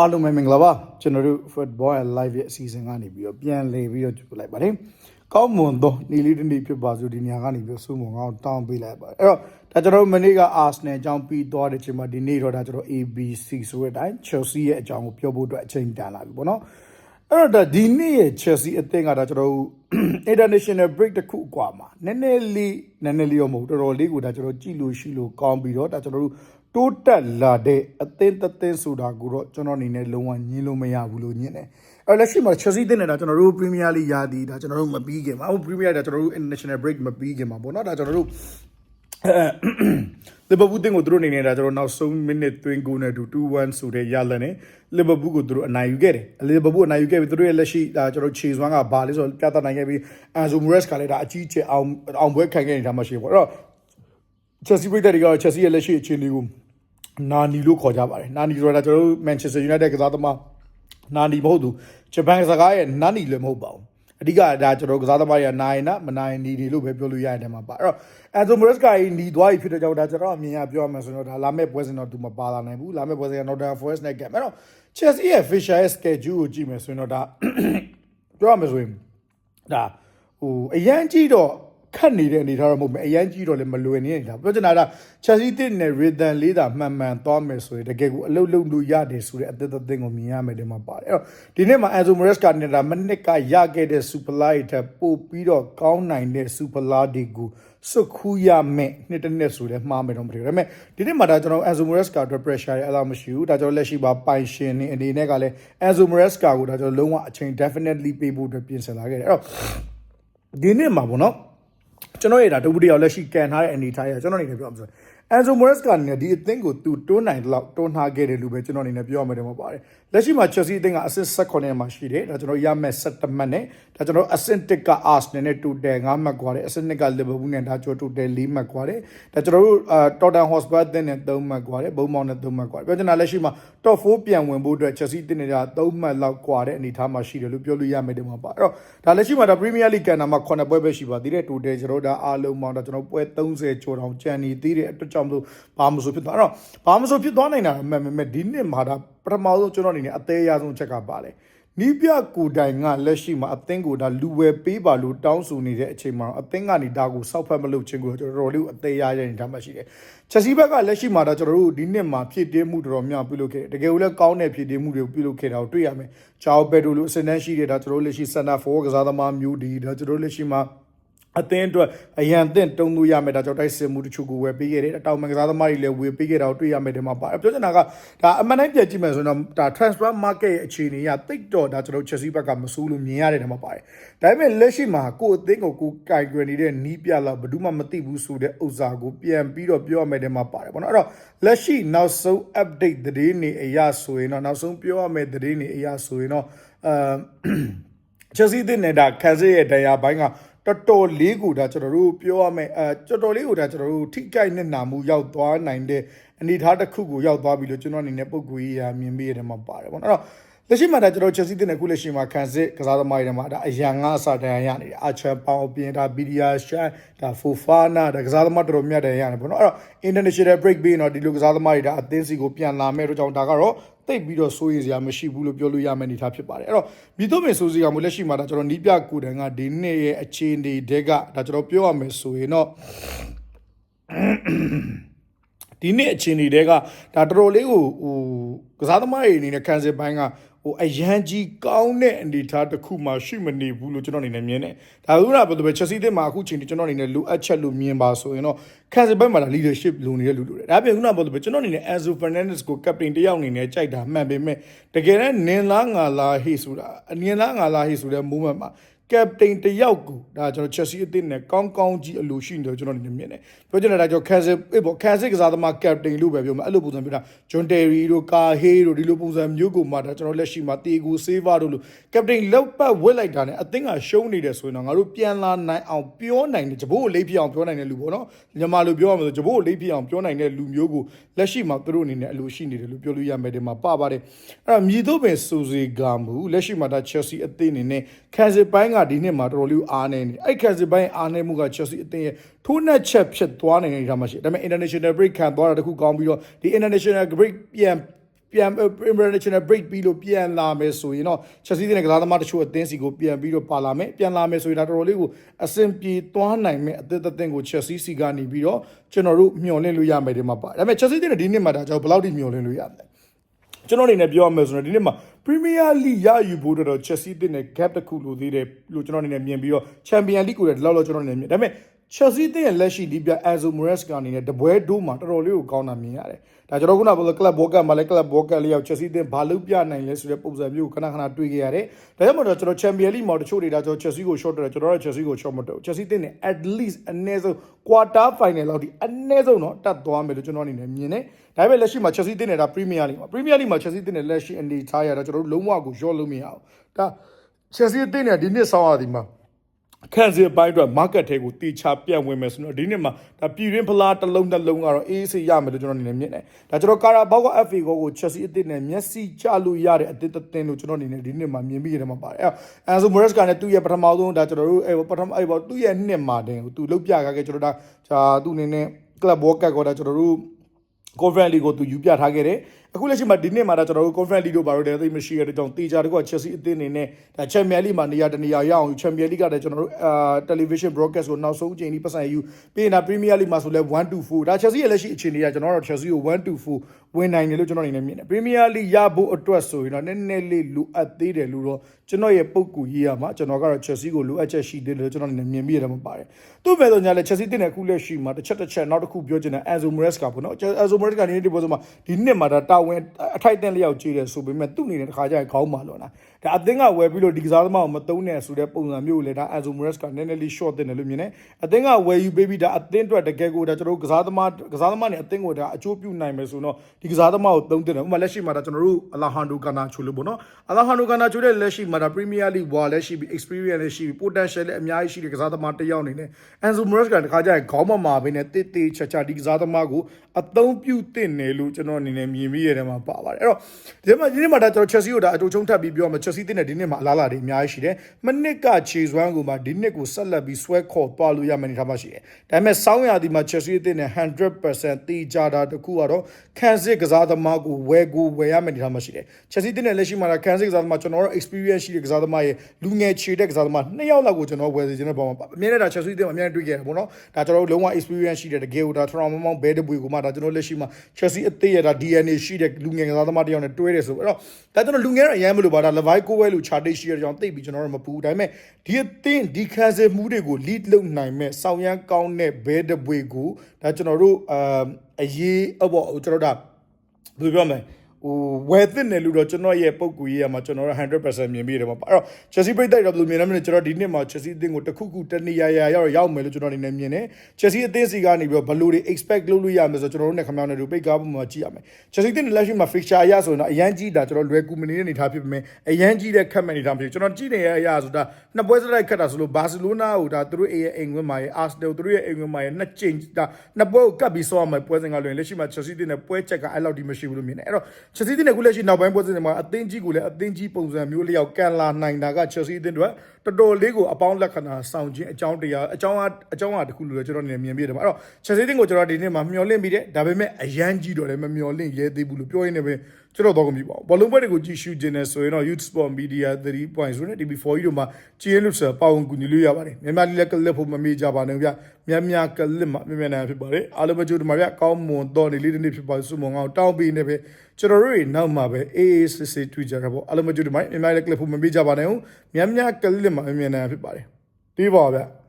အားလုံးပဲမင်္ဂလာပါကျွန်တော်တို့ Football and Live ရဲ့အစီအစဉ်ကနေပြီးတော့ပြန်လည်ပြီးတော့ကြိုလိုက်ပါတယ်ကောင်းမွန်သောနေလေးတစ်နေ့ဖြစ်ပါစို့ဒီညကနေပြီးတော့စုမုံကောင်းတောင်းပေးလိုက်ပါတယ်အဲ့တော့ဒါကျွန်တော်တို့မနေ့က Arsenal အကြောင်းပြီးသွားတဲ့ချိန်မှာဒီနေ့တော့ဒါကျွန်တော် ABC ဆိုတဲ့အတိုင်း Chelsea ရဲ့အကြောင်းကိုပြောဖို့အတွက်အချိန်တန်လာပြီပေါ့နော်အဲ့တော့ဒါဒီနေ့ရဲ့ Chelsea အသင်းကဒါကျွန်တော်တို့ international break တစ်ခုအကွာမှာနည်းနည်းလေးနည်းနည်းလေးရောမဟုတ်တော်တော်လေးကိုဒါကျွန်တော်ကြည့်လို့ရှိလို့ကောင်းပြီးတော့ဒါကျွန်တော်တို့ တိုးတက်လာတဲ့အသင်းတစ်သင်းဆိုတာကိုတော့ကျွန်တော်အနေနဲ့လုံးဝညင်းလို့မရဘူးလို့ညင်းတယ်အဲ့လက်ရှိမှာ Chelsea တင်နေတာကျွန်တော်တို့ Premier League ရာသီဒါကျွန်တော်တို့မပြီးခင်မှာဟို Premier League ဒါကျွန်တော်တို့ international break မပြီးခင်မှာပေါ့နော်ဒါကျွန်တော်တို့လီဗာပူးတင်ကိုသူတို့အနေနဲ့ဒါကျွန်တော်နောက်ဆုံး minute သွင်းဂိုးနဲ့တူ2-1ဆိုတဲ့ရလနဲ့လီဗာပူးကိုသူတို့အနိုင်ယူခဲ့တယ်လီဗာပူးအနိုင်ယူခဲ့ပြီးသူတို့ရဲ့လက်ရှိဒါကျွန်တော်ခြေစွမ်းကဘာလဲဆိုတော့ပြသနိုင်ခဲ့ပြီးအန်ဇိုမူရက်စ်ကလည်းဒါအကြီးကျယ်အောင်အောင်ပွဲခံခဲ့နေတာမှရှိပေါ့အဲ့တော့ Chelsea ပြည်သက်တွေက Chelsea ရဲ့လက်ရှိအခြေအနေကို နာနီလို့ခေါ်ကြပါတယ်နာနီဆိုတာကျွန်တော်တို့ Manchester United ကစားသမားနာနီမဟုတ်သူဂျပန်စကားရဲ့နာနီလည်းမဟုတ်ပါဘူးအဓိကဒါကျွန်တော်ကစားသမားတွေကနိုင်နာမနိုင်နီဒီလို့ပဲပြောလို့ရတဲ့မှာပါအဲ့တော့အန်ဇိုမရက်စ်ကနီသွားပြီဖြစ်တဲ့ကြောင့်ဒါကျွန်တော်အမြင်ရပြောရမယ်ဆိုတော့ဒါလာမဲ့ပွဲစဉ်တော့သူမပါလာနိုင်ဘူးလာမဲ့ပွဲစဉ်က Nottingham Forest နဲ့ကပ်အဲ့တော့ Chelsea ရဲ့ Fisher ရဲ့ schedule ကိုကြည့်မယ်ဆိုရင်တော့ဒါပြောရမယ်ဆိုရင်ဒါဟိုအရန်ကြီးတော့ ခတ်နေတဲ့အနေထားတော့မဟုတ်ဘူးအရန်ကြီးတော့လည်းမလွယ်နေနေတာပြောချင်တာက Chelsea တင်နဲ့ rhythm လေးတာမှန်မှန်သွားမယ်ဆိုရင်တကယ်ကိုအလုပ်လုပ်လို့ရတယ်ဆိုတဲ့အသက်သက်ကိုမြင်ရမယ်ဒီမှာပါတယ်အဲ့တော့ဒီနေ့မှာ Enzo Maresca ကနေတာမနစ်ကရခဲ့တဲ့ Super Light ထက်ပိုပြီးတော့ကောင်းနိုင်တဲ့ Super Light တွေကိုစွတ်ခူးရမယ်နှစ်တစ်နှစ်ဆိုလဲမှားမယ်တော့မထင်ဘူးဒါပေမဲ့ဒီနေ့မှာဒါကျွန်တော် Enzo Maresca အတွက် pressure ရဲ့အလားမရှိဘူးဒါကျွန်တော်လက်ရှိပါပိုင်ရှင်နေအနေနဲ့ကလည်း Enzo Maresca ကိုဒါကျွန်တော်လုံးဝအချိန် definitely ပေးဖို့အတွက်ပြင်ဆင်လာခဲ့တယ်အဲ့တော့ဒီနေ့မှာပေါ့နော် ကျွန်တော်ရတာဒုတိယလက်ရှိကန်ထားတဲ့အနေထားရကျွန်တော်အနေနဲ့ပြောမှာဆိုအန်ဆိုမိုရက်စ်ကနေဒီအသင်းကိုသူတွန်းနိုင်တော့တွန်းထားခဲ့တယ်လို့ပဲကျွန်တော်အနေနဲ့ပြောရမှာတယ်မဟုတ်ပါဘူးလက်ရှိမှာ Chelsea အသင်းကအဆင့်16မှာရှိတယ်ဒါကျွန်တော်ရမဲ့17မှတ်နဲ့ဒါကျွန်တော်အဆင့်1က Arsenal နဲ့တူတယ်9မှတ်ကွာတယ်အဆင့်2က Liverpool နဲ့ဒါကျွန်တော်တူတယ်4မှတ်ကွာတယ်ဒါကျွန်တော်တို့ Tottenham Hotspur အသင်းနဲ့3မှတ်ကွာတယ်ဘုံမောင်းနဲ့3မှတ်ကွာတယ်ပြောချင်တာလက်ရှိမှာ top 4ပြန်ဝင်ဖို့အတွက် Chelsea တင်နေတာ3မှတ်လောက်ကွာတဲ့အနေအထားမှာရှိတယ်လို့ပြောလို့ရမယ်တင်မှာပါအဲ့တော့ဒါလက်ရှိမှာဒါ Premier League ကန်တာမှာ9ပွဲပဲရှိပါသေးတယ် total ကျွန်တော်ဒါအားလုံးပေါင်းဒါကျွန်တော်ပွဲ30ကျော်တောင်ကြံနေသေးတယ်အတွက်ကြောင့်မလို့ဘာမှမဆိုဖြစ်သွားအဲ့တော့ဘာမှမဆိုဖြစ်သွားနိုင်တာမှန်မှန်ဒီနှစ်မှာဒါပထမဆုံးကျွန်တော်အနေနဲ့အသေးအရဆုံးချက်ကပါတယ်။ နီးပြကိုတိုင်ကလက်ရှိမှာအသင်းကိုဒါလူဝယ်ပေးပါလို့တောင်းဆိုနေတဲ့အချိန်မှာအသင်းကနေဒါကိုစောက်ဖက်မလုပ်ခြင်းကိုကျွန်တော်တို့လေးကိုအသေးရရနေတာမှရှိတယ်။ချက်စီဘက်ကလက်ရှိမှာဒါကျွန်တော်တို့ဒီနှစ်မှာဖြစ်တည်မှုတော်တော်များပြုလုပ်ခဲ့တယ်။တကယ်ကိုလည်းကောင်းတဲ့ဖြစ်တည်မှုတွေကိုပြုလုပ်ခဲ့တာကိုတွေ့ရမယ်။ဂျာအိုဘက်ဒိုလိုအစတန်းရှိတဲ့ဒါကျွန်တော်တို့လက်ရှိစန်တာဖောကစားသမားမျိုးဒီဒါကျွန်တော်တို့လက်ရှိမှာ အသင်းအတွက်အရန်အသင့်တုံးလို့ရမယ်ဒါကြောင့်တိုက်စစ်မှုတချို့ကိုဝယ်ပေးခဲ့တယ်အတောင်မကစားသမားတွေလည်းဝယ်ပေးခဲ့တာကိုတွေ့ရမယ်ဒီမှာပါပြောချင်တာကဒါအမှန်တိုင်းပြန်ကြည့်မယ်ဆိုရင်တော့ဒါ transfer market ရဲ့အခြေအနေကတိတ်တော့ဒါကျွန်တော် Chelsea ဘက်ကမဆိုးလို့မြင်ရတယ်ဒီမှာပါတယ်ဒါပေမဲ့လက်ရှိမှာကိုယ်အသင်းကိုကိုကင်ကွယ်နေတဲ့နီးပြလောက်ဘယ်သူမှမသိဘူးဆိုတဲ့ဥစ္စာကိုပြန်ပြီးတော့ပြောရမယ်ဒီမှာပါတယ်ပေါ့နော်အဲ့တော့လက်ရှိနောက်ဆုံး update သတင်းတွေအရာဆိုရင်တော့နောက်ဆုံးပြောရမယ့်သတင်းတွေအရာဆိုရင်တော့အာ Chelsea တင်နေတာခန်းစစ်ရဲ့တရားပိုင်းက တော်တော်လေးကိုဒါကျွန်တော်တို့ပြောရမယ်အဲတော်တော်လေးကိုဒါကျွန်တော်တို့ထိကြိုက်နေနာမှုရောက်သွားနိုင်တဲ့အနေအထားတစ်ခုကိုရောက်သွားပြီလို့ကျွန်တော်အနေနဲ့ပုံကိုကြီးရာမြင်မိရတယ်မှာပါတယ်ပေါ့နော်အဲ့တော့ လက်ရှိမှာဒါကျွန်တော် Chelsea တင်တဲ့ခုလက်ရှိမှာခန်းစစ်ကစားသမားတွေမှာဒါအရန်ငါအစာတန်ရနေတယ်အာချန်ပေါင်ပြင်ဒါဘီဒီယာရှာဒါဖိုဖာနာဒါကစားသမားတော်တော်များတယ်ရတယ်ပေါ့နော်အဲ့တော့ international break ပြီးတော့ဒီလိုကစားသမားတွေဒါအသင်းစီကိုပြန်လာမဲ့တော့ကြောင့်ဒါကတော့တိတ်ပြီးတော့စိုးရိမ်စရာမရှိဘူးလို့ပြောလို့ရမယ့်အနေအထားဖြစ်ပါတယ်အဲ့တော့မိတို့မင်းစိုးစရာမျိုးလက်ရှိမှာဒါကျွန်တော်နီးပြကိုတန်ကဒီနေ့ရဲ့အခြေအနေတွေကဒါကျွန်တော်ပြောရမယ်ဆိုရင်တော့ ဒီနေ့အခြေအနေတွေကဒါတော်တော်လေးကိုဟိုကစားသမားတွေအနေနဲ့ခံစစ်ပိုင်းကဟိုအရန်ကြီးကောင်းတဲ့အနေအထားတစ်ခုမှရှိမနေဘူးလို့ကျွန်တော်အနေနဲ့မြင်တယ်။ဒါဥရဘယ်လိုပဲ Chelsea တင်မှာအခုချိန်ထိကျွန်တော်အနေနဲ့လိုအပ်ချက်လို့မြင်ပါဆိုရင်တော့ခံစစ်ပိုင်းမှာဒါ leadership လိုနေတဲ့လူလူတွေ။ဒါပြင်ခုနကပြောလို့ပဲကျွန်တော်အနေနဲ့ Enzo Fernandez ကို captain တယောက်အနေနဲ့ကြိုက်တာမှန်ပေမဲ့တကယ်တမ်းနင်လားငါလားဟေ့ဆိုတာအနင်လားငါလားဟေ့ဆိုတဲ့ moment မှာ ကပတိန်တယောက်ကိုဒါကျွန်တော် Chelsea အသင်းနဲ့ကောင်းကောင်းကြီးအလိုရှိနေတယ်ကျွန်တော်အနေနဲ့မြင်တယ်ပြောချင်တာဒါကြောင့် Cancel ပေါ့ Cancel ကစားသမားကပတိန်လို့ပဲပြောမှာအဲ့လိုပုံစံပြောတာ John Terry တို့ကာဟေးတို့ဒီလိုပုံစံမျိုးကိုမှဒါကျွန်တော်လက်ရှိမှာတေကိုဆေးဗာတို့လို့ကပတိန်လောက်ပတ်ဝစ်လိုက်တာနဲ့အသင်းကရှုံးနေတယ်ဆိုရင်တော့ငါတို့ပြန်လာနိုင်အောင်ပြောနိုင်တယ်ဂျဘိုးကိုလိပ်ပြအောင်ပြောနိုင်တဲ့လူပေါ့နော်ညီမလိုပြောရမှာဆိုဂျဘိုးကိုလိပ်ပြအောင်ပြောနိုင်တဲ့လူမျိုးကိုလက်ရှိမှာသူတို့အနေနဲ့အလိုရှိနေတယ်လို့ပြောလို့ရမယ်ဒီမှာပပါတယ်အဲ့တော့မြည်တော့ပင်စူစီကမှုလက်ရှိမှာဒါ Chelsea အသင်းအနေနဲ့ Cancel ပိုင်းကဒီနှစ်မှာတော်တော်လေးအားနေနေအဲ့ Cancel ပိုင်းအားနေမှုက Chelsea အသင်းရဲ့ထိုးနှက်ချက်ဖြစ်သွားနိုင်နေတာမှရှိဒါပေမဲ့ international break ခံသွားတာတခုကောင်းပြီးတော့ဒီ international break ပြန်ပြန် international break ပြီးလို့ပြန်လာမယ်ဆိုရင်တော့ချက်စီးတဲ့ကစားသမားတချို့အသင်းစီကိုပြန်ပြီးတော့ပါလာမယ်ပြန်လာမယ်ဆိုရင်ဒါတော်တော်လေးကိုအဆင်ပြေသွားနိုင်မယ်အသင်းသင်းကိုချက်စီးစီကနေပြီးတော့ကျွန်တော်တို့မျှော်လင့်လို့ရမယ်ဒီမှာပါဒါပေမဲ့ချက်စီးတဲ့ဒီနှစ်မှာဒါကြောင့်ဘယ်လောက်ထိမျှော်လင့်လို့ရမလဲကျွန်တော်အနေနဲ့ပြောရမယ်ဆိုတော့ဒီနေ့မှာ Premier League ရယူဖို့တော့ Chelsea တင်တဲ့ gap တစ်ခုလိုသေးတယ်လို့ကျွန်တော်အနေနဲ့မြင်ပြီးတော့ Champion League ကိုလည်းဒီလောက်တော့ကျွန်တော်အနေနဲ့မြင်ဒါပေမဲ့ Chelsea တင်ရဲ့လက်ရှိဒီပြ Enzo Maresca အနေနဲ့တပွဲဒိုးမှာတော်တော်လေးကိုကောင်းတာမြင်ရတယ်ဒါကျွန်တော်ခုနကပြော club walker မှာလည်း club walker လေးယောက် Chelsea တင်ဘာလုပ်ပြနိုင်လဲဆိုတဲ့ပုံစံမျိုးကိုခဏခဏတွေ့ခဲ့ရတယ်ဒါကြောင့်မို့တော့ကျွန်တော် Champion League မှာတချို့တွေဒါကျွန်တော် Chelsea ကို short တယ်ကျွန်တော်တို့ Chelsea ကို short မတော့ Chelsea တင်နဲ့ at least အနည်းဆုံး quarter final လောက်ဒီအနည်းဆုံးတော့တတ်သွားမယ်လို့ကျွန်တော်အနေနဲ့မြင်တယ်ဒါပေမဲ့လက်ရှိမှာ Chelsea တင်နေတာ Premier League မှာ Premier League မှာ Chelsea တင်တဲ့လက်ရှိအနေထားရတော့ကျွန်တော်တို့လုံးဝကို short လို့မရအောင်ဒါ Chelsea တင်နေတဲ့ဒီနှစ်ဆောင်းရသည်မှာ ခန့်စစ်ပိုင်းအတွက် market ထဲကိုတီချပြန့်ဝင်မယ်ဆိုတော့ဒီနေ့မှာဒါပြည်ရင်းဖလားတစ်လုံးတစ်လုံးကတော့အေးစေးရမယ်လို့ကျွန်တော်အနေနဲ့မြင်တယ်။ဒါကျွန်တော်ကာရာဘောက်က FA ကိုကို Chelsea အသစ်နဲ့မျက်စိကျလို့ရတဲ့အသစ်တစ်သင်းလို့ကျွန်တော်အနေနဲ့ဒီနေ့မှာမြင်ပြီးရတယ်မှာပါတယ်။အဲ Enzo Maresca နဲ့သူ့ရဲ့ပထမဆုံးဒါကျွန်တော်တို့အဲပထမအဲပေါ့သူ့ရဲ့နှစ်မှာတင်သူလုတ်ပြခဲ့ခဲ့ကျွန်တော်ဒါဒါသူ့အနေနဲ့ club world cup ကိုဒါကျွန်တော်တို့ conference league ကိုသူယူပြထားခဲ့တယ် အခုလက်ရှိမှာဒီနေ့မှာဒါကျွန်တော်တို့ conference league တို့ဘာလို့လဲသိမရှိရတဲ့ကြောင့်တေချာတကွာ Chelsea အသင်းအနေနဲ့ဒါ Champions League မှာနေရာတနေရာရအောင် Champions League ကလည်းကျွန်တော်တို့အာ television broadcast ကိုနောက်ဆုံးအချိန်ကြီးပတ်စံယူပြီးရင်ဒါ Premier League မှာဆိုလဲ1 to 4ဒါ Chelsea ရဲ့လက်ရှိအခြေအနေကကျွန်တော်တို့ Chelsea ကို1 to 4ဝင်နိုင်တယ်လို့ကျွန်တော်အနေနဲ့မြင်တယ် Premier League ရဖို့အတွက်ဆိုရင်တော့နည်းနည်းလေးလိုအပ်သေးတယ်လို့တော့ကျွန်တော်ရဲ့ပုံကူရေးရမှာကျွန်တော်ကတော့ Chelsea ကိုလိုအပ်ချက်ရှိသေးတယ်လို့ကျွန်တော်အနေနဲ့မြင်မိရတယ်မှာပါတယ်သူ့မဲ့တော့ညာလဲ Chelsea တင်တဲ့အခုလက်ရှိမှာတစ်ချက်တစ်ချက်နောက်တစ်ခုပြောချင်တယ် Enzo Maresca ပေါ့နော် Enzo Maresca နေဒီပေါ်ဆိုမှာဒီနှစ်မှာဒါတာဝန်အထိုက်တန်လျောက်ကြီးတယ်ဆိုပေမဲ့သူ့အနေနဲ့တစ်ခါကျရင်ခေါင်းမာလို့လား ဒါအသင်းကဝယ်ပြီးလို့ဒီကစားသမားကိုမတုံးနဲ့ဆိုတဲ့ပုံစံမျိုးကိုလည်းဒါ Enzo Maresca နည်းနည်းလေး short တင်တယ်လို့မြင်တယ်အသင်းကဝယ်ယူပေးပြီးဒါအသင်းအတွက်တကယ်ကိုဒါကျွန်တော်တို့ကစားသမားကစားသမားနဲ့အသင်းကိုဒါအကျိုးပြုနိုင်မယ်ဆိုတော့ဒီကစားသမားကိုတုံးတင်တယ်ဥပမာလက်ရှိမှာဒါကျွန်တော်တို့အလာဟန်ဒိုကာနာချိုလို့ပေါ့နော်အလာဟန်ဒိုကာနာချိုတဲ့လက်ရှိမှာဒါ Premier League ဝါလည်းရှိပြီး experience လည်းရှိပြီး potential လည်းအများကြီးရှိတဲ့ကစားသမားတစ်ယောက်အနေနဲ့ Enzo Maresca တခါကျရင်ခေါင်းမမာဘဲနဲ့တစ်တစ်ချာချာဒီကစားသမားကိုအသုံးပြုတင်တယ်လို့ကျွန်တော်အနေနဲ့မြင်မိရတယ်မှာပါပါတယ်အဲ့တော့ဒီမှာဒီနေ့မှာဒါကျွန်တော် Chelsea ကိုဒါအတူချုံထပ်ပြီးပြောမှာ Chelsea တင်တဲ့ဒီနေ့မှာအလားအလာတွေအများကြီးရှိတယ်မနစ်ကခြေစွမ်းကိုမှဒီနှစ်ကိုဆက်လက်ပြီးဆွဲခေါ်သွားလို့ရမယ်နေထားမှရှိတယ်ဒါပေမဲ့စောင်းရာဒီမှာ Chelsea တင်တဲ့100%တီးကြတာတခုကတော့ခံစစ်ကစားသမားကိုဝယ်ကိုဝယ်ရမယ်နေထားမှရှိတယ် Chelsea တင်တဲ့လက်ရှိမှာခံစစ်ကစားသမားကျွန်တော်တို့ experience ရှိတဲ့ကစားသမားရဲ့လူငယ်ခြေတဲ့ကစားသမားနှစ်ယောက်လောက်ကိုကျွန်တော်ဝယ်စီခြင်းတဲ့ပုံမှာအမြဲတမ်းဒါ Chelsea တင်အမြဲတွေ့ခဲ့တယ်ပေါ့နော်ဒါကျွန်တော်တို့လုံးဝ experience ရှိတဲ့တကယ်ကိုဒါ trauma မောင်းဘဲတပွေကိုမှဒါကျွန်တော်လက်ရှိမှာ Chelsea အသေးရတာ DNA ရှိတဲ့လူငယ်ကစားသမားတစ်ယောက်နဲ့တွဲတယ်ဆိုတော့ဒါကျွန်တော်လူငယ်တော့အရင်မလို့ပါဒါ Levi ကိုဝဲလို့ chart ရှိရတဲ့ကြောင့်သိပြီးကျွန်တော်တို့မပူဒါပေမဲ့ဒီအသင်းဒီခံစစ်မှုတွေကို lead လုပ်နိုင်မဲ့ဆောင်ရမ်းကောင်းတဲ့ဘဲတပွေကိုဒါကျွန်တော်တို့အအရေးအပေါ့ကျွန်တော်တို့ဘယ်လိုပြောမလဲ ဟိုဝယ်သင့်တယ်လို့တော့ကျွန်တော်ရဲ့ပုံကူရေးရမှာကျွန်တော်တို့100%မြင်မိတယ်ပေါ့အဲ့တော့ Chelsea ပြိတ်တိုက်တော့ဘယ်လိုမြင်လဲမသိကျွန်တော်ဒီနှစ်မှာ Chelsea အသင်းကိုတစ်ခုခုတနေရာရာရောက်ရောက်မယ်လို့ကျွန်တော်အနေနဲ့မြင်တယ် Chelsea အသင်းစီကနေပြီးတော့ဘယ်လိုတွေ expect လုပ်လို့ရမယ်ဆိုတော့ကျွန်တော်တို့နဲ့ခင်ဗျားတို့ပိတ်ကားပုံမှာကြည့်ရမယ် Chelsea အသင်းလက်ရှိမှာ fixture အရဆိုရင်တော့အရန်ကြီးတာကျွန်တော်လွယ်ကူမနေတဲ့အနေထားဖြစ်ပေမဲ့အရန်ကြီးတဲ့ခက်မဲ့အနေထားဖြစ်ကျွန်တော်ကြည့်နေရအရဆိုတာနှစ်ပွဲစတိုက်ခတ်တာဆိုလို့ဘာစီလိုနာကိုဒါသူတို့ရဲ့အိမ်ဝင်မှာရဲ့ Arsenal သူတို့ရဲ့အိမ်ဝင်မှာရဲ့နှစ်ကြိမ်ဒါနှစ်ပွဲကိုကပ်ပြီးဆော့ရမယ်ပွဲစဉ်ကလွယ်လက်ရှိမှာ Chelsea အသင်းနဲ့ပွဲချက်ကအဲ့လောက်ဒီမရှိဘူးလို့မြင်တယ်အဲ့တော့ Chelsea အသင်းနဲ့ခုလက်ရှိနောက်ပိုင်းပွဲစဉ်တွေမှာအသင်းကြီးကိုလည်းအသင်းကြီးပုံစံမျိုးလျောက်ကန်လာနိုင်တာက Chelsea အသင်းတွေတော်တော်လေးကိုအပေါင်းလက္ခဏာဆောင်ခြင်းအကြောင်းတရားအကြောင်းအားအကြောင်းအားတစ်ခုလို့လည်းကျွန်တော်နေမြင်ပြတယ်ပါအဲ့တော့ Chelsea အသင်းကိုကျွန်တော်ဒီနေ့မှာမျှော်လင့်ပြီးတယ်ဒါပေမဲ့အရန်ကြီးတော့လည်းမမျှော်လင့်ရဲသေးဘူးလို့ပြောရင်းနဲ့ပဲ ကျွန်တော်တော့ကုန်ပြီပေါ့ဘောလုံးပွဲတွေကိုကြည့်ရှုခြင်းနဲ့ဆိုရင်တော့ Youth Sport Media 3.0နဲ့ TV4 တို့မှာကြည်ရင်လို့ဆိုပေါဝင်ကူညီလို့ရပါတယ်မြန်မာလေးလက်ကလစ်ဖို့မမေ့ကြပါနဲ့ဗျမြမြကလစ်မှာမြမြနိုင်ဖြစ်ပါတယ်အားလုံးပဲကြိုးတမှာဗျကောင်းမွန်တော်နေလေးတစ်နေ့ဖြစ်ပါစုမုံအောင်တောင်းပေးနေပဲကျွန်တော်တို့တွေနောက်မှာပဲအေးအေးစစ်စစ်တွေ့ကြတာပေါ့အားလုံးပဲကြိုးတမှာမြန်မာလေးလက်ကလစ်ဖို့မမေ့ကြပါနဲ့မြမြကလစ်မှာမြမြနိုင်ဖြစ်ပါတယ်ဒီပါဗျ